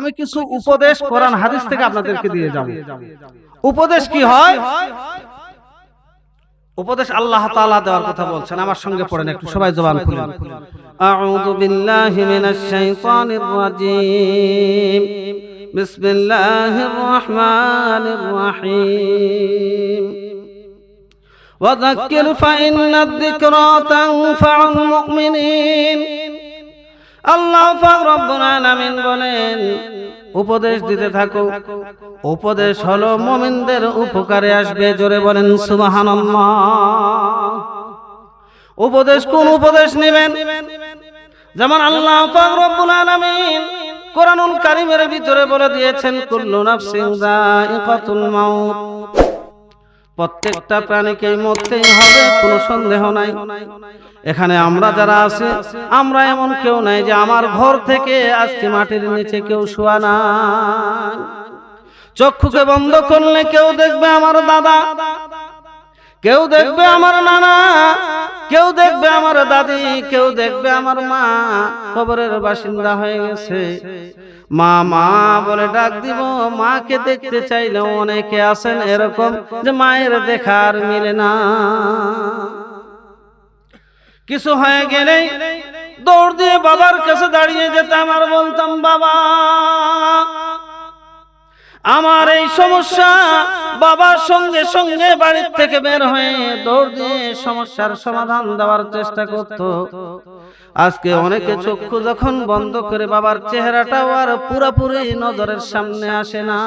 আমি কিছু উপদেশ কোরআন হাদিস থেকে আপনাদেরকে দিয়ে যাব উপদেশ কি হয় উপদেশ আল্লাহ তাআলা দেওয়ার কথা বলছেন আমার সঙ্গে পড়েন একটু সবাই জবান খুলেন আউযু বিল্লাহি মিনাশ শাইতানির রাজীম বিসমিল্লাহির রহমানির রহিম وذكر فإن الذكرى تنفع المؤمنين আল্লাহ রব্বুল আলামিন বলেন উপদেশ দিতে থাকো। উপদেশ হলো মুমিনদের উপকারে আসবে জোরে বলেন সুবহানাল্লাহ। উপদেশ কোন উপদেশ নেবেন? যেমন আল্লাহ রব্বুল আলামিন কোরআনুল কারীমের ভিতরে বলে দিয়েছেন কুল্লু নাফসিন যায়িকাতুল মাউত। প্রত্যেকটা প্রাণীকে মরতেই হবে, কোনো সন্দেহ নাই। এখানে আমরা যারা আছে, আমরা এমন কেউ নাই যে আমার ঘর থেকে আজকে মাটির নিচে কেউ শোয়া না। চক্ষুকে বন্ধ করলে কেউ দেখবে আমার দাদা। কেউ দেখবে আমার নানা, কেউ দেখবে আমার দাদি, কেউ দেখবে আমার মা। কবরের বাসিন্দা হয়ে গেছে। মা মা বলে ডাক দিব, মাকে দেখতে চাইলে অনেকে আছেন এরকম যে মায়ের দেখার মিলে না। কিছু হয়ে গেলে দৌড় দিয়ে বাবার কাছে দাঁড়িয়ে যেতাম আর বলতাম, বাবা আমার এই সমস্যা বাবার সঙ্গে সঙ্গে বাড়ির থেকে বের হয়ে দৌড় দিয়ে সমস্যার সমাধান দেওয়ার চেষ্টা করত। আজকে অনেকে চক্ষু যখন বন্ধ করে বাবার চেহারাটাও আর পুরোপুরি নজরের সামনে আসে না।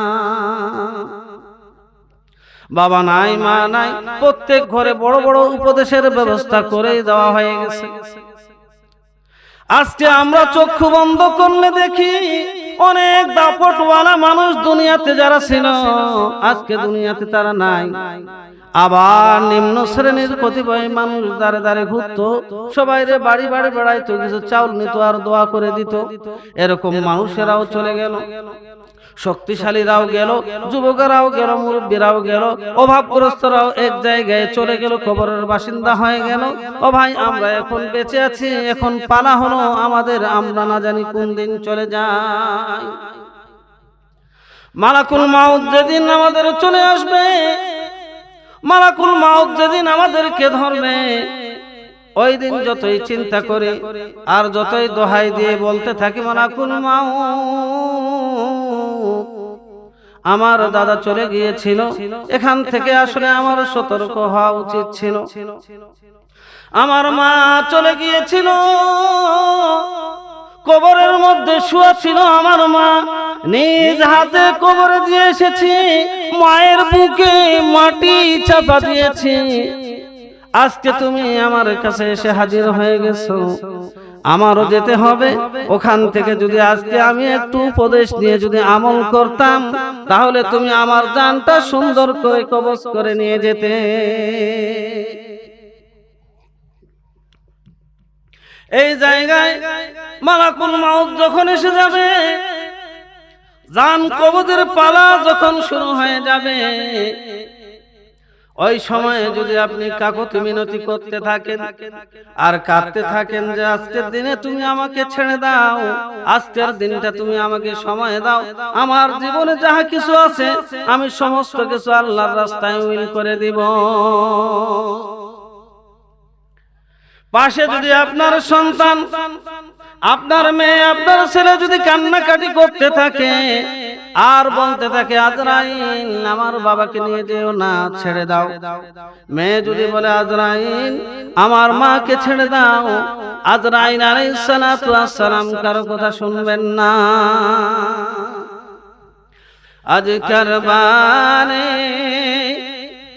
বাবা নাই, মা নাই, প্রত্যেক ঘরে বড় বড় উপদেশের ব্যবস্থা করেই দেওয়া হয়ে গেছে। আজকে আমরা চক্ষু বন্ধ করলে দেখি অনেক দাপটওয়ালা মানুষ দুনিয়াতে যারা ছিল আজকে দুনিয়াতে তারা নাই। আবার নিম্ন শ্রেণির কতিপয় মানুষ দাঁড়ে দাঁড়ে ঘুরত সবাই রে বাড়ি বাড়ি বেড়াইতো কিছু চাউল নিত আর দোয়া করে দিত। এরকম মানুষেরাও চলে গেল। শক্তিশালীরাও গেল, যুবকেরাও গেল, মুরব্বীরাও গেল, অভাবগ্রস্তরাও এক জায়গায় চলে গেল, খবরের বাসিন্দা হয়ে গেল। ও ভাই, আমরা এখন বেঁচে আছি, এখন পালা হলো, আমাদের আমরা না জানি কোন দিন চলে যাই মালাকুল মাউত যেদিন আমাদের চলে আসবে, মালাকুল মাউত যেদিন আমাদেরকে ধরবে ওই দিন যতই চিন্তা করে আর যতই দোহাই দিয়ে বলতে থাকি মালাকুল মাউ আমার দাদা চলে গিয়েছিল, এখান থেকে আসলে আমার সতর্ক হওয়া উচিত ছিল। আমার মা চলে গিয়েছিল, কবরের মধ্যে শুয়া ছিল আমার মা। নিজ হাতে কবরে দিয়ে এসেছি, মায়ের বুকে মাটি চাপা দিয়েছি। আজকে তুমি আমার কাছে এসে হাজির হয়ে গেছো। আমারও যেতে হবে। ওখান থেকে যদি আজকে আমি একটু উপদেশ নিয়ে যদি আমল করতাম তাহলে তুমি আমার জানটা সুন্দর করে কবজ করে নিয়ে যেতে। এই জায়গায় মালাকুল মাউত যখন এসে যাবে জান কবজের পালা যখন শুরু হয়ে যাবে ওই সময়ে যদি আপনি কাকতি মিনতি করতে থাকেন, আর কাঁদতে থাকেন যে আজকের দিনে তুমি আমাকে ছেড়ে দাও, আজকের দিনটা তুমি আমাকে সময় দাও, আমার জীবনে যাহা কিছু আছে, আমি সমস্ত কিছু আল্লাহর রাস্তায় উইল করে দিব। পাশে যদি আপনার সন্তান আপনার মেয়ে, আপনার ছেলে যদি কান্নাকাটি করতে থাকে আর বলতে থাকে, আজরাইল, আমার বাবাকে নিয়ে যেও না, ছেড়ে দাও। মেয়ে যদি বলে, আজরাইল, আমার মাকে ছেড়ে দাও। আজরাইল আলাইহিস সালাতু সালাম কারও কথা শুনবেন না। আজ কারবানে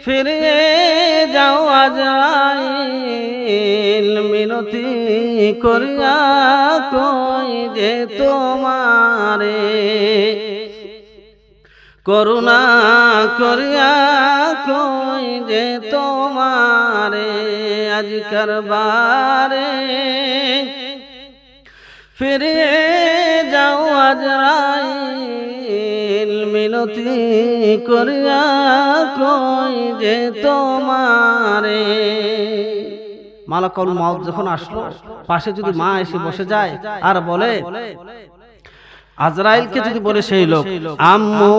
ফিরে যাও আজরাইল। মিনতি করিয়া কই যে তোমারে? করুণা করিয়া কই যে তোমারে? আজ কারবারে ফিরে যাও আজরাইল, মিনতি করিয়া কই যে তোমারে? মালাকুল মাউত যখন আসলো, পাশে যদি মা এসে বসে যায় আর বলে, আজরাইলকে যদি বলে সেই লোক, আম্মু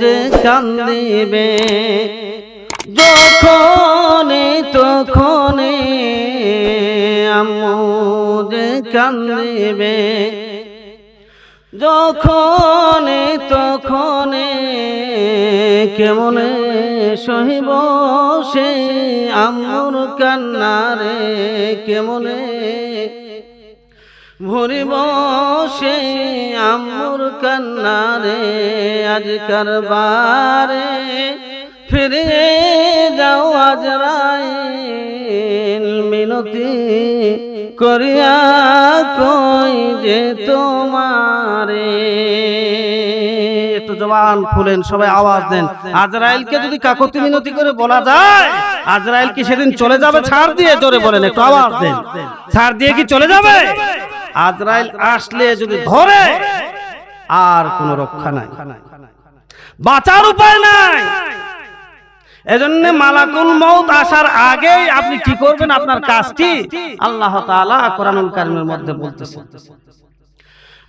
যে কান্দিবে যখনে তখনে আম্মু যে কান্দিবে যখনে তখনে কেমনে সহিব সে আম্মুর কান্নারে, কেমনে ভরিব সে আম্মুর কান্নারে আজকার বারে ফিরে যাও আজরাইল মিনতি করিয়া কই যে তোমারে জবান খুলেন, সবাই আওয়াজ দেন। আজরাইলকে যদি কাকতি মিনতি করে বলা যায়, আজরাইল কি সেদিন চলে যাবে? ছাড় দিয়ে জোরে বলেন, একটু আওয়াজ দেন। ছাড় দিয়ে কি চলে যাবে? আজরাইল আসলে যদি ধরে, আর কোনো রক্ষা নাই। বাঁচার উপায় নাই। এজন্য মালাকুল মৌত আসার আগেই আপনি কি করবেন? আপনার কাজটি আল্লাহ তাআলা কোরআনুল কারীমের মধ্যে বলতেছেন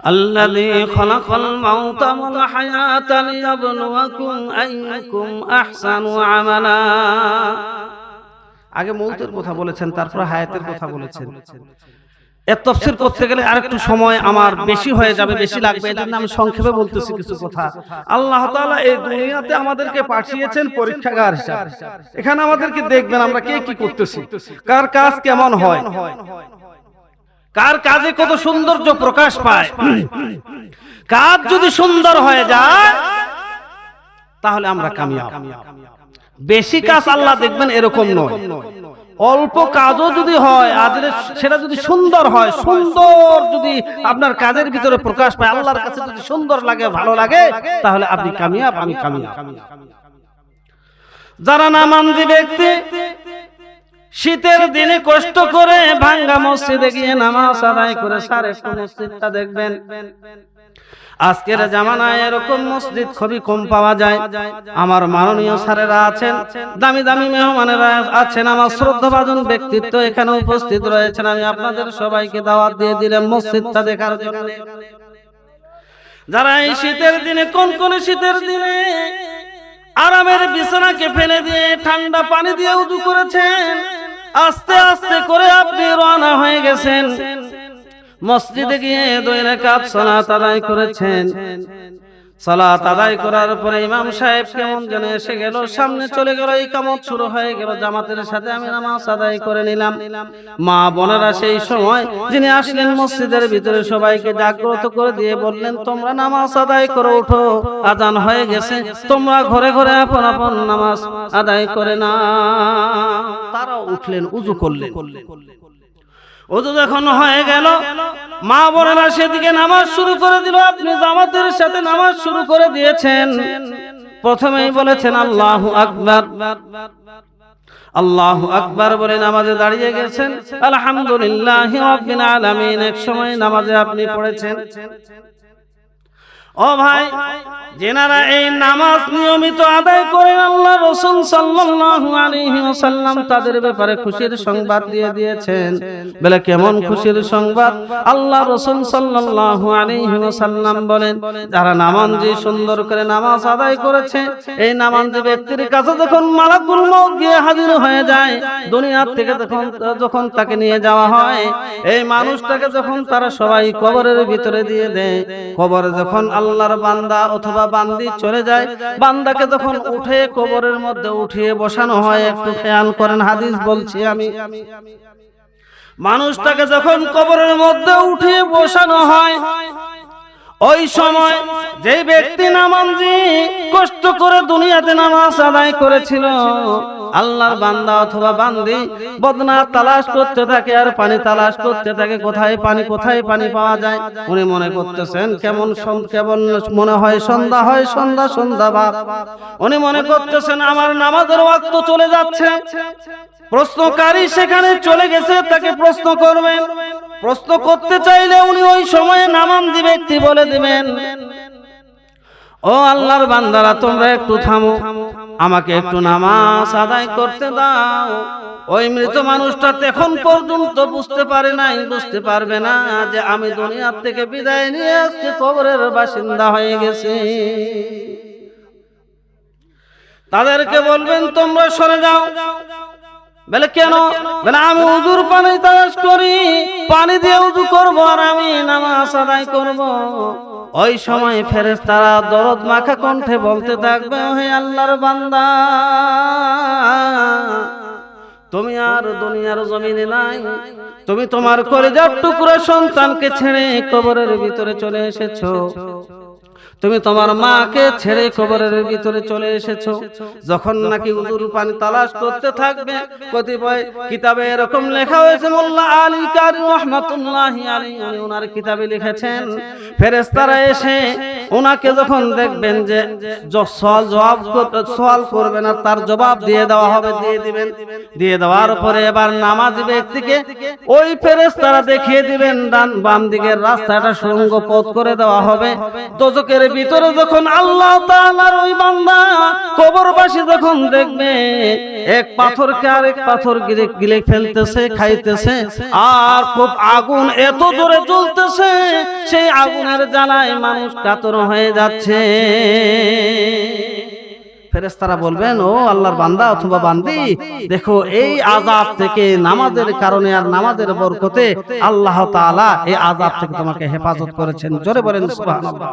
الذي خلق الموت والحياة ليبلوكم أيكم أحسن عملا আগে মৌতের কথা বলেছেন তারপর হায়াতের কথা বলেছেন এর তফসির করতে গেলে আরেকটু সময় আমার বেশি হয়ে যাবে বেশি লাগবে এই জন্য আমি সংক্ষেপে বলতেছি কিছু কথা আল্লাহ তাআলা এই দুনিয়াতে আমাদেরকে পাঠিয়েছেন পরীক্ষাগার হিসাবে এখানে আমাদেরকে দেখবেন আমরা কে কি করতেছি কার কাজ কেমন হয় কার কাজে কত সৌন্দর্য প্রকাশ পায়? কাজ যদি সুন্দর হয়ে যায়, তাহলে আমরা কামিয়াব। বেশি কাজ আল্লাহ দেখবেন এরকম নয়। অল্প কাজও যদি হয় সেটা যদি সুন্দর হয়, সুন্দর যদি আপনার কাজের ভিতরে প্রকাশ পায়, আল্লাহর কাছে যদি সুন্দর লাগে, ভালো লাগে, তাহলে আপনি কামিয়াব, আমি কামিয়াব। যারা নামান্দি ব্যক্তি শীতের দিনে কষ্ট করে ভাঙ্গা মসজিদে গিয়ে নামাজ আদায় করে সারে মসজিদটা দেখবেন। আজকের জামানায় এরকম মসজিদ খুবই কম পাওয়া যায়। আমার মাননীয় স্যারেরা আছেন দামি দামি মেহমানেরা আছেন আমার শ্রদ্ধাভাজন ব্যক্তিত্ব এখানে উপস্থিত রয়েছেন। আমি আপনাদের সবাইকে দাওয়াত দিয়ে দিলাম মসজিদটা দেখার জন্য। যারা এই শীতের দিনে কোন কোন শীতের দিনে আরামের বিছানাকে ফেলে দিয়ে ঠান্ডা পানি দিয়ে উদু করেছেন। আস্তে আস্তে করে আপনি রওনা হয়ে গেছেন। মসজিদে গিয়ে দুই রাকাত সালাত আদায় করেছেন। সালাত আদায় করার পরে ইমাম সাহেব কেমন যেন এসে গেল, সামনে চলে গেল, এই কামত শুরু হয়ে গেল, জামাতের সাথে আমি নামাজ আদায় করে নিলাম। মা বোনেরা সেই সময় যিনি আসলেন মসজিদের ভিতরে সবাইকে জাগ্রত করে দিয়ে বললেন, তোমরা নামাজ আদায় করে উঠো, আজান হয়ে গেছে, তোমরা ঘরে ঘরে আপন আপন নামাজ আদায় করে না তারা উঠলেন, উজু করলেন। ওজু যখন হয়ে গেল, মা বোনেরা সেদিকে নামাজ শুরু করে দিল। আপনি জামাতের সাথে নামাজ শুরু করে দিয়েছেন। প্রথমেই বলেছেন, আল্লাহ আকবর। আল্লাহ আকবার বলে নামাজে দাঁড়িয়ে গেছেন। আলহামদুলিল্লাহ আলামিন। এক সময় নামাজে আপনি পড়েছেন। ও ভাই, যেনারা এই নামাজ নিয়মিত আদায় করেন আল্লাহ রসুল সাল্লাল্লাহু আলাইহি ওয়াসাল্লাম তাদের ব্যাপারে খুশির সংবাদ দিয়ে দিয়েছেন। বলে কেমন খুশির সংবাদ? আল্লাহ রসুল সাল্লাল্লাহু আলাইহি ওয়াসাল্লাম বলেন, যারা নামাজি সুন্দর করে নামাজ আদায় করেছে, এই নামাজি ব্যক্তির কাছে যখন মালাকুল মউত গিয়ে হাজির হয়ে যায়, দুনিয়ার থেকে যখন যখন তাকে নিয়ে যাওয়া হয়, এই মানুষটাকে যখন তারা সবাই কবরের ভিতরে দিয়ে দেয়, কবরে যখন আল্লাহর বান্দা অথবা বান্দি চলে যায়। বান্দাকে যখন উঠে কবরের মধ্যে উঠিয়ে বসানো হয়, একটু খেয়াল করেন, হাদিস বলছি আমি। মানুষটাকে যখন কবরের মধ্যে উঠিয়ে বসানো হয়, ওই সময় যে ব্যক্তি নামাজি, কষ্ট করে দুনিয়াতে নামাজ আদায় করেছিল আল্লাহর বান্দা অথবা বান্দি বদনা তালাশ করতে থাকে আর পানি তালাশ করতে থাকে, কোথায় পানি কোথায় পানি পাওয়া যায়? উনি মনে করতেছেন, কেমন কেমন মনে হয় সন্ধ্যা হয়, সন্ধ্যা সন্ধ্যা ভাব। উনি মনে করতেছেন, আমার নামাজের ওয়াক্ত চলে যাচ্ছে। প্রশ্নকারী সেখানে চলে গেছে, তাকে প্রশ্ন করবেন। প্রশ্ন করতে চাইলে উনি ওই সময়ে নামাম দি ব্যক্তি বলে দিবেন। ও আল্লাহর বান্দারা, তোমরা একটু থামো। আমাকে একটু নামাজ আদায় করতে দাও। ওই মৃত মানুষটা এখন পর্যন্ত বুঝতে পারে নাই বুঝতে পারবে না যে আমি দুনিয়ার থেকে বিদায় নিয়ে আজকে কবরের বাসিন্দা হয়ে গেছি। তাদেরকে বলবেন তোমরা সরে যাও। বলে কেন? বলে আমি উজুর পানি তালাশ করি, পানি দিয়ে উজু করব আর আমি নামাজ আদায় করব। ওই সময় ফেরেস তারা দরদ মাখা কণ্ঠে বলতে থাকবে হে আল্লাহর বান্দা, তুমি আর দুনিয়ার জমিনে নাই। তুমি তোমার কলেজার টুকরো সন্তানকে ছেড়ে কবরের ভিতরে চলে এসেছ। তুমি তোমার মাকে ছেড়ে কবরের ভিতরে চলে এসেছ। যখন নাকি উজুর পানি তালাশ করতে থাকবে, কতিপয় কিতাবে এরকম লেখা হয়েছে, মোল্লা আলী কারি রহমাতুল্লাহ আলী উনি ওনার কিতাবে লিখেছেন। ফেরেশতারা এসে ওনাকে যখন দেখবেন যে সওয়াল জবাব সওয়াল করবে না, তার জবাব দিয়ে দেওয়া হবে, দিয়ে দিবেন। দিয়ে দেওয়ার পরে এবার নামাজি ব্যক্তিকে ওই ফেরেশতারা দেখিয়ে দিবেন, ডান বাম দিকের রাস্তাটা সুরঙ্গ পথ করে দেওয়া হবে। দোজকের ভিতরে যখন আল্লাহ তাআলার ওই বান্দা কবরবাসী যখন দেখবে, এক পাথরকে আরেক পাথর গিলে গিলে ফেলতেছে, খাইতেছে, আর খুব আগুন এত জোরে জ্বলতেছে, সেই আগুনের জ্বালায় মানুষ কাতর হয়ে যাচ্ছে। ফেরেস্তারা বলবেন, ও আল্লাহর বান্দা অথবা বান্দি, দেখো এই আজাব থেকে নামাজের কারণে আর নামাজের বরকতে আল্লাহ তাআলা এই আজাব থেকে তোমাকে হেফাজত করেছেন। জোরে বলেন, সুবহানাল্লাহ।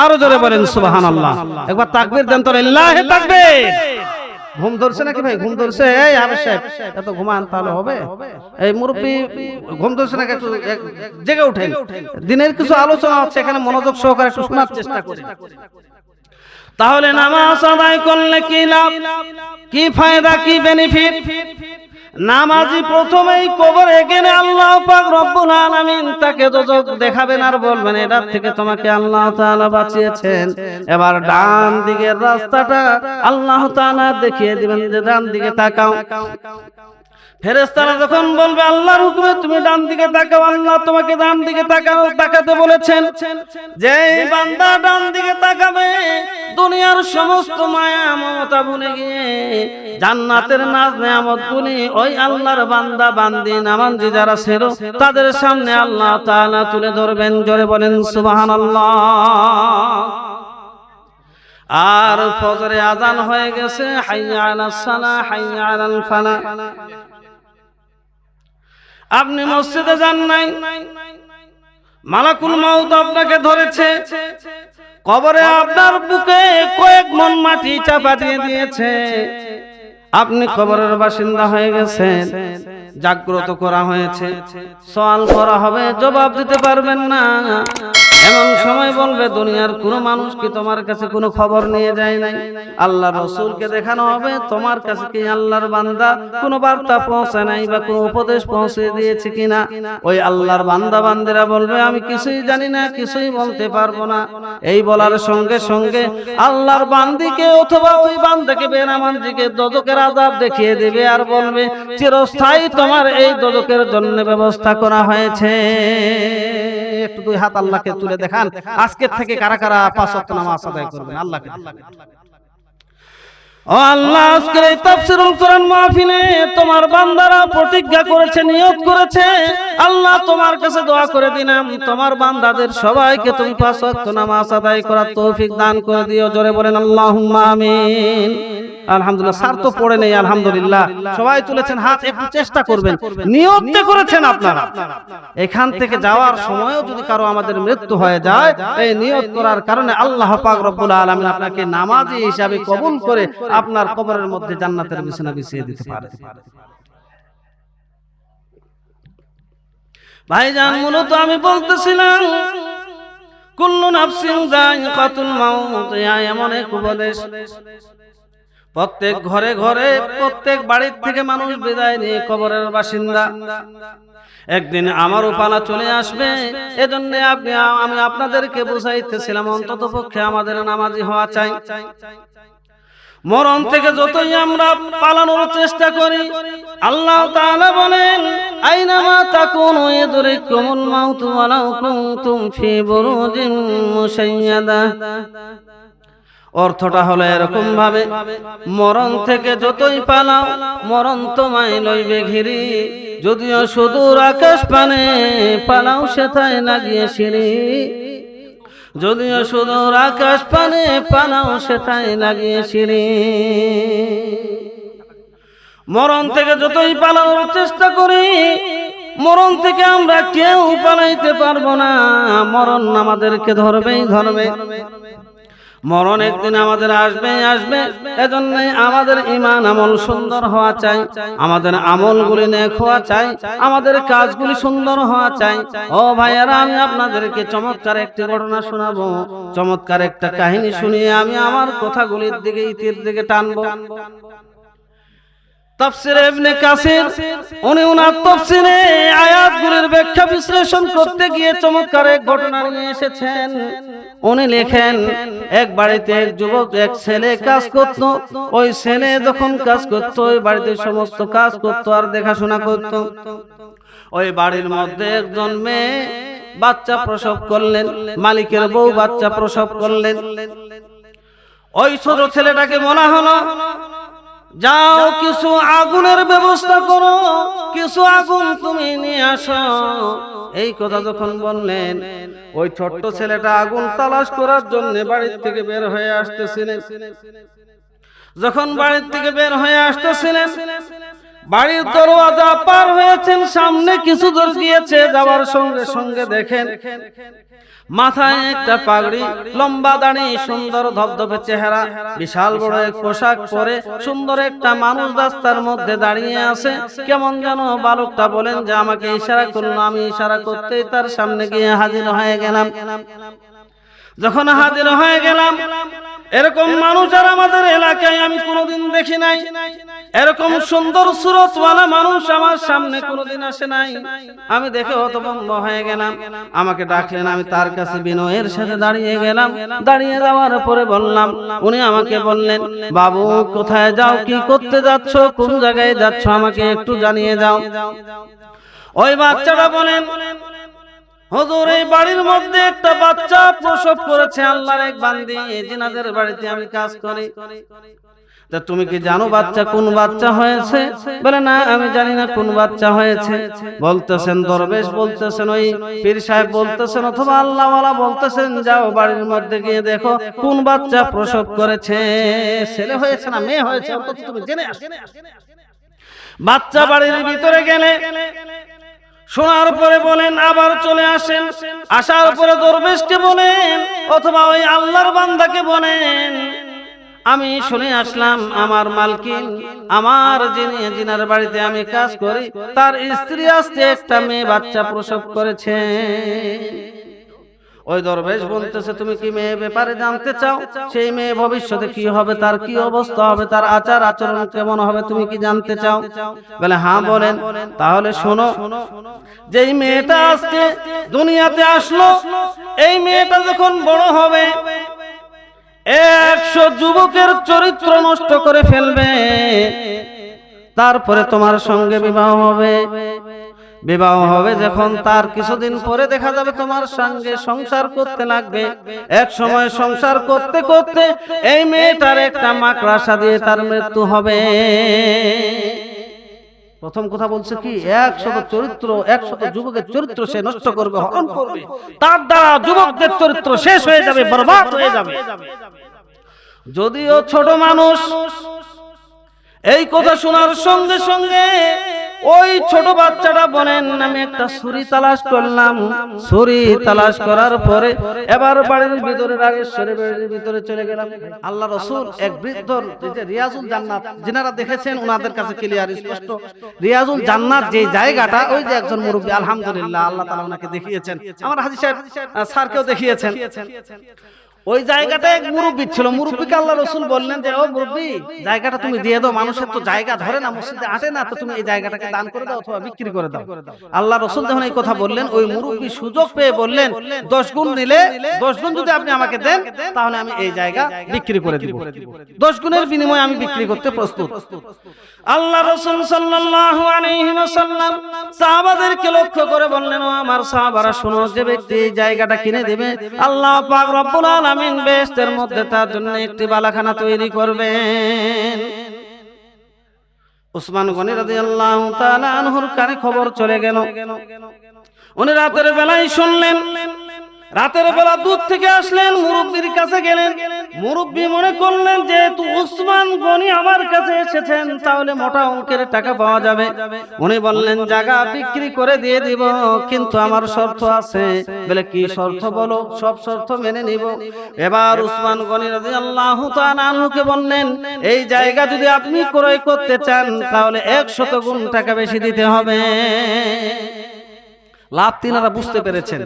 আরও জোরে বলেন, সুবহানাল্লাহ। একবার তাকবীর দেন তো, লিল্লাহি তাকবীর। ঘুম ধরছে নাকি ভাই? ঘুম ধরছে? এই আবে এত ঘুমান তাহলে হবে? এই মুরব্বী, ঘুম ধরছে নাকি একটু জেগে উঠেন। দিনের কিছু আলোচনা হচ্ছে এখানে মনোযোগ সহকারে একটু শোনার চেষ্টা করি। তাহলে নামাজ আদায় করলে কি লাভ? কি ফায়দা, কি বেনিফিট নামাজি প্রথমেই কবরে গেলে আল্লাহ পাক রব্বুল আলামিন তাকে দোজক দেখাবেন আর বলবেন, এটার থেকে তোমাকে আল্লাহ তাআলা বাঁচিয়েছেন। এবার ডান দিকের রাস্তাটা আল্লাহ তাআলা দেখিয়ে দিবেন যে ডান দিকে তাকাও। ফেরেস্তারা যখন বলবে, আল্লাহর হুকুমে তুমি ডান দিকে তাকাও, আল্লাহ তোমাকে ডান দিকে তাকাও তাকাতে বলেছেন যে বান্দা ডান দিকে তাকাবে, দুনিয়ার সমস্ত মায়া, মমতা ভুলে গিয়ে জান্নাতের নাজ নেয়ামত গুলি ওই আল্লাহর বান্দা বান্দি নামাজি যারা ছিল, তাদের সামনে আল্লাহ তাআলা তুলে ধরবেন, জোরে বলেন, সুবহানাল্লাহ। আর ফজরে আজান হয়ে গেছে, হাইয়া আলাস সালাহ, হাইয়া আলাল ফালাহ। আপনি মসজিদে যান নাই। মালাকুল মাউত আপনাকে ধরেছে। কবরে আপনার বুকে কয়েক মন মাটি চাপা দিয়ে দিয়েছে। আপনি কবরের বাসিন্দা হয়ে গেছেন। জাগ্রত করা হয়েছে। সওয়াল করা হবে, জবাব দিতে পারবেন না। এমন সময় বলবে, দুনিয়ার কোনো মানুষ কি তোমার কাছে কোনো খবর নিয়ে যায় নাই? আল্লাহ রসুলকে দেখানো হবে, তোমার কাছে কি আল্লাহর বান্দা কোনো বার্তা পৌঁছে নাই বা কোনো উপদেশ পৌঁছে দিয়েছে কিনা? ওই আল্লাহর বান্দা বান্দিরা বলবে, আমি কিছুই জানি না, কিছুই বলতে পারব না। এই বলার সঙ্গে সঙ্গে আল্লাহর বান্দিকে অথবা ওই বান্দাকে বেনামানজিকে দজকের আজাব দেখিয়ে দেবে আর বলবে, চিরস্থায়ী তোমার এই দজকের জন্য ব্যবস্থা করা হয়েছে। একটু দুই হাত আল্লাহকে তুলে দেখান আজকের থেকে কারা কারা পাঁচ নামাজ আদায় করবেন? আল্লাহ ও আলহামদুলিল্লাহ সবাই তুলেছেন হাত, একটু চেষ্টা করবেন। নিয়ত করেছেন আপনারা। এখান থেকে যাওয়ার সময়ও যদি কারও আমাদের মৃত্যু হয়ে যায়, এই নিয়ত করার কারণে আল্লাহ পাক রব্বুল আলামিন আপনাকে নামাজি হিসাবে কবুল করে আপনার কবরের মধ্যে জান্নাতের বিছানা বিছিয়ে দিতে পারে। ভাইজান মূলত আমি বলতেছিলাম কুল্লু নাফসিন যায়িকাতুল মাউত ইয়া এমন এক উপদেশ। প্রত্যেক ঘরে ঘরে প্রত্যেক বাড়ির থেকে মানুষ বিদায় নিয়ে কবরের বাসিন্দা। একদিন আমারও পালা চলে আসবে এজন্য আপনি আমি আপনাদেরকে বুঝাইতেছিলাম অন্তত পক্ষে আমাদের নামাজি হওয়া চাই। মরণ থেকে যতই আমরা পালানোর চেষ্টা করি, আল্লাহ তাআলা বলেন আইনামা তাকুনু ইয়াদরিকুমুল মাউতু ওয়ালাউ কুনতুম ফি বুরুজিন মুশাইয়াদা। অর্থটা হলো এরকম ভাবে মরণ থেকে যতই পালাও, মরণ তোমায় লইবে ঘিরি। যদিও সুদূর আকাশ পানে পালাও সেথায় লাগিয়ে সিঁড়ি। যদিও শুধু আকাশ পানে পানাও সেটাই লাগিয়েছিলি মরণ থেকে যতই পালানোর চেষ্টা করি, মরণ থেকে আমরা কেউ পালাইতে পারব না। মরণ আমাদেরকে ধরবেই, ধরবে। মরণ একদিন আমাদের আসবে আসবে। এজন্য আমাদের ইমান আমল সুন্দর হওয়া চাই। আমাদের আমলগুলি নেক হওয়া চাই। আমাদের কাজগুলি সুন্দর হওয়া চাই। ও ভাইয়ারা, আমি আপনাদেরকে চমৎকার একটি ঘটনা শোনাবো। চমৎকার একটা কাহিনী শুনিয়ে আমি আমার কথাগুলির দিকে, ইতির দিকে টানবো। উনি বিশ্লেষণ করতে গিয়ে ঘটনা এসেছেন। উনি লেখেন, এক বাড়িতে এক যুবক, এক ছেলে কাজ ওই ছেলে যখন কাজ ওই বাড়িতে সমস্ত কাজ করত, আর দেখাশোনা করত। ওই বাড়ির মধ্যে একজন মেয়ে বাচ্চা প্রসব করলেন, মালিকের বউ বাচ্চা প্রসব করলেন। ওই ছোট ছেলেটাকে মনে হলো যাও, কিছু আগুনের ব্যবস্থা করো, কিছু আগুন তুমি নিয়ে আসো। এই কথা যখন বললেন, ওই ছোট্ট ছেলেটা আগুন তালাশ করার জন্য বাড়ির থেকে বের হয়ে আসতেছিলেন। যখন বাড়ির থেকে বের হয়ে আসতেছিলেন বাড়ির দরওয়াজা পার হয়েছেন, সামনে কিছু দূর গিয়েছে, যাওয়ার সঙ্গে সঙ্গে দেখেন মাথায় একটা পাগড়ি, লম্বা দাড়ি, সুন্দর ধবধবে চেহারা, বিশাল বড় এক পোশাক পরে সুন্দর একটা মানুষ রাস্তার মধ্যে দাঁড়িয়ে আছে। কেমন যেন বালকটা বলেন যে, আমাকে ইশারা করল, আমি ইশারা করতেই তার সামনে গিয়ে হাজির হয়ে গেলাম। যখন হাজির হয়ে গেলাম এরকম মানুষ আর আমাদের এলাকায় আমি কোনোদিন দেখি নাই। এরকম সুন্দর সুরতওয়ালা মানুষ আমার সামনে কোনোদিন আসে নাই। আমি দেখে হতভম্ব হয়ে গেলাম। আমাকে ডাকলেন আমি তার কাছে বিনয়ের সাথে দাঁড়িয়ে গেলাম। দাঁড়িয়ে যাওয়ার পরে বললাম উনি আমাকে বললেন বাবু কোথায় যাও কি করতে যাচ্ছ কোন জায়গায় যাচ্ছ? আমাকে একটু জানিয়ে যাও। ওই বাচ্চাটা বলেন হুজুর, এই বাড়ির মধ্যে একটা বাচ্চা প্রসব করেছে, আল্লাহর এক বান্দি জিনাদের বাড়িতে আমি কাজ করি। তা তুমি কি জানো বাচ্চা কোন বাচ্চা হয়েছে? বলে, না, আমি জানি না কোন বাচ্চা হয়েছে। বলতেছেন, দরবেশ বলতেছেন, ওই পীর সাহেব বলতেছেন, অথবা আল্লাহওয়ালা বলতেছেন, যাও বাড়ির মধ্যে গিয়ে দেখো কোন বাচ্চা প্রসব করেছে। ছেলে হয়েছে না মেয়ে হয়েছে তুমি জেনে আসো। বাচ্চা বাড়ির ভিতরে গেলে শোনার পরে বলেন, আবার চলে আসেন। আসার পরে দরবেশকে বলেন, অথবা ওই আল্লাহর বান্দাকে বলেন, আমি শুনে আসলাম আমার মালকিন, আমার যিনি, যিনার বাড়িতে আমি কাজ করি, তার স্ত্রী আসতে একটা মেয়ে বাচ্চা প্রসব করেছে। ওই দরবেশ বলতেছে, তুমি কি মেয়ে ব্যাপারে জানতে চাও? সেই মেয়ে ভবিষ্যতে কি হবে? তার কি অবস্থা হবে? তার আচার আচরণ কেমন হবে? তুমি কি জানতে চাও? বলে হ্যাঁ বলেন। তাহলে শোনো, যেই মেয়েটা আজকে দুনিয়াতে আসলো, এই মেয়েটা যখন বড় হবে, একশো যুবকের চরিত্র নষ্ট করে ফেলবে। তারপরে তোমার সঙ্গে বিবাহ হবে। বিবাহ হবে যখন তার কিছুদিন পরে দেখা যাবে তোমার সঙ্গে সংসার করতে লাগবে। এক সময় সংসার করতে করতে এই মেয়েটার একটা মাকড়াসা দিয়ে তার মৃত্যু হবে। প্রথম কথা বলছে কি, একশত চরিত্র, একশত যুবকের চরিত্র সে নষ্ট করবে, হরণ করবে। তার দ্বারা যুবকদের চরিত্র শেষ হয়ে যাবে, বরবাদ হয়ে যাবে। যদিও ছোট মানুষ, এই কথা শোনার সঙ্গে সঙ্গে ওই ছোট বাচ্চাটা বলেন আমি একটা ছুরি তালাশ করলাম। ছুরি তালাশ করার পরে এবার বাড়ির ভিতরে রাগেশ্বরের বাড়ির ভিতরে চলে গেলাম। আল্লাহ রসুল এক বৃদ্ধ রিয়াজুল জান্নাত, যিনারা দেখেছেন ওনাদের কাছে ক্লিয়ার, স্পষ্ট। রিয়াজুল জান্নাত যে জায়গাটা, ওই যে একজন মুরব্বী, আলহামদুলিল্লাহ, আল্লাহ তাআলা ওনাকে দেখিয়েছেন। আমার হাজি সাহেব স্যারকেও দেখিয়েছেন। ওই জায়গাটা এক মুরব্বী ছিল। মুরব্বীকে আল্লাহ রসুল বললেন যে, ও মুরব্বী, জায়গাটা তুমি দিয়ে দাও। মানুষের তো জায়গা ধরে না, মসজিদে আটে না, তো তুমি এই জায়গাটাকে দান করে দাও অথবা বিক্রি করে দাও। আল্লাহ রসুল যখন এই কথা বললেন, ওই মুরব্বী সুযোগ পেয়ে বললেন, দশ গুণ দিলে দশ গুণ যদি আপনি আমাকে দেন, তাহলে আমি এই জায়গা বিক্রি করে দিব। দশ গুণের বিনিময়ে আমি বিক্রি করতে প্রস্তুত। আল্লাহ রসুল সাল্লাল্লাহু আলাইহি ওয়াসাল্লাম সাহাবাদেরকে লক্ষ্য করে বললেন, ও আমার সাহাবারা, শোনো, যে ব্যক্তি এই জায়গাটা কিনে দেবে, আল্লাহ পাক রব্বুল আলামিন আলামিন বেহেশতের মধ্যে তার জন্য একটি বালাখানা তৈরি করবেন। উসমান গনি রাদিয়াল্লাহু তাআলা আনহুর কানে খবর চলে গেল। উনি রাতের বেলায় শুনলেন রাতের বেলা দূর থেকে আসলেন, মুরব্বীর কাছে গেলেন। মুরব্বী মনে করলেন, যেহেতু উসমান গনি আমার কাছে এসেছেন, তাহলে মোটা অঙ্কের টাকা পাওয়া যাবে। উনি বললেন, জায়গা বিক্রি করে দিয়ে দিব, কিন্তু আমার শর্ত আছে। বলে, কি শর্ত বলো, সব শর্ত মেনে নিব। এবার উসমান গনি রাদিয়াল্লাহু তাআলা আনহুকে বললেন, এই জায়গা যদি আপনি ক্রয় করতে চান, তাহলে একশত গুণ টাকা বেশি দিতে হবে। লাভ তিনারা বুঝতে পেরেছেন।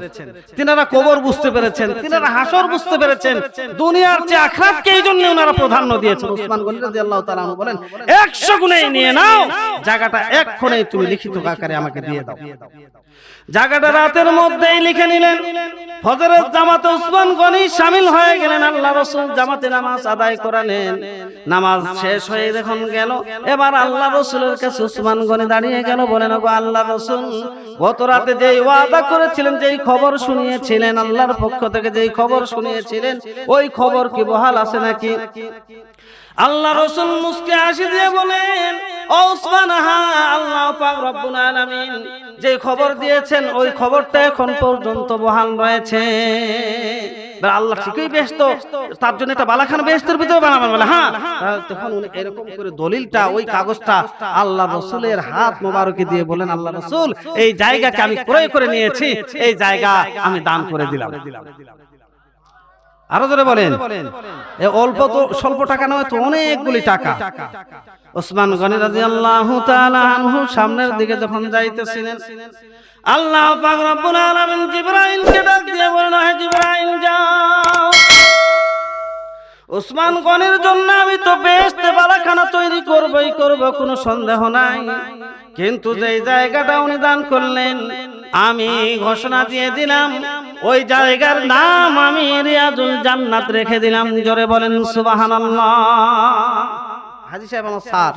তিনারা কবর বুঝতে পেরেছেন। তিনারা হাসর বুঝতে পেরেছেন। দুনিয়ার চেয়ে আখরাতকে এই জন্য ওনারা প্রাধান্য দিয়েছেন। উসমান গনি রাদিয়াল্লাহু তাআলা বলেন 100 গুণে নিয়ে নাও জায়গাটা এক্ষণেই তুমি লিখিত আকারে আমাকে দিয়ে দাও। জায়গাটা রাতের মধ্যেই লিখে নিলেন। ফজরের জামাতে উসমান গনি শামিল হয়ে গেলেন আল্লাহ রসুল জামাতে নামাজ আদায় করালেন। নামাজ শেষ হয়ে যখন গেল এবার আল্লাহ রসুলের কাছে উসমান গনি দাঁড়িয়ে গেল বলেন গো আল্লাহ রসুল গত রাতে যেই ওয়াদা করেছিলেন যেই খবর শুনিয়েছিলেন, আল্লাহর পক্ষ থেকে যেই খবর শুনিয়েছিলেন, ওই খবর কি বহাল আছে নাকি? আল্লাহ রসুল মুসকে হাসি দিয়ে বলেন যে খবর দিয়েছেন, ওই খবরটা এখন পর্যন্ত বহাল রয়েছে। আল্লাহ ঠিকই ব্যস্ত, তার জন্য একটা বালাখান ব্যস্তের ভিতরে বানাবেন বলে হ্যাঁ তখন এরকম করে দলিলটা, ওই কাগজটা আল্লাহ রসুলের হাত মোবারকে দিয়ে বলেন, আল্লাহ রসুল, এই জায়গাকে আমি ক্রয় করে নিয়েছি, এই জায়গা আমি দান করে দিলাম। আরও ধরে বলেন। এ অল্প তো স্বল্প টাকা নয় তো অনেকগুলি টাকা। ওসমান গনি রাজি আল্লাহ আনহু সামনের দিকে যখন যাইতেছিলেন আল্লাহ পাক রব্বুল আলামিন জিবরাইলকে ডাক দিয়ে বলেন হে জিবরাইল যাও। ওসমান গনের জন্য আমি তো বেশ বালাখানা তৈরি করবই করব, কোনো সন্দেহ নাই। কিন্তু যেই জায়গাটা উনি দান করলেন, আমি ঘোষণা দিয়ে দিলাম, ওই জায়গার নাম আমি রিয়াজুল জান্নাত রেখে দিলাম। জোরে বলেন, সুবহানাল্লাহ। হাজি সাহেব আমার স্যার।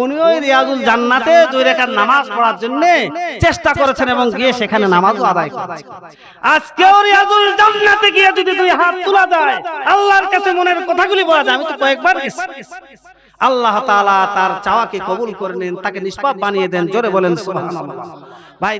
উনি ওই রিয়াজুল জান্নাতে দুই রেখার নামাজ পড়ার জন্য চেষ্টা করেছেন এবং গিয়ে সেখানে নামাজও আদায় করেছেন আজকেও রিয়াজুল জান্নাতে গিয়ে যদি দুই হাত তোলা যায় আল্লাহর কাছে মনের কথাগুলি বলা যায়। আমি তো কয়েকবার গেছি। আল্লাহ তাআলা তার চাওয়াকে কবুল করে নেন তাকে নিষ্পাপ বানিয়ে দেন। জোরে বলেন সুবহানাল্লাহ। ভাই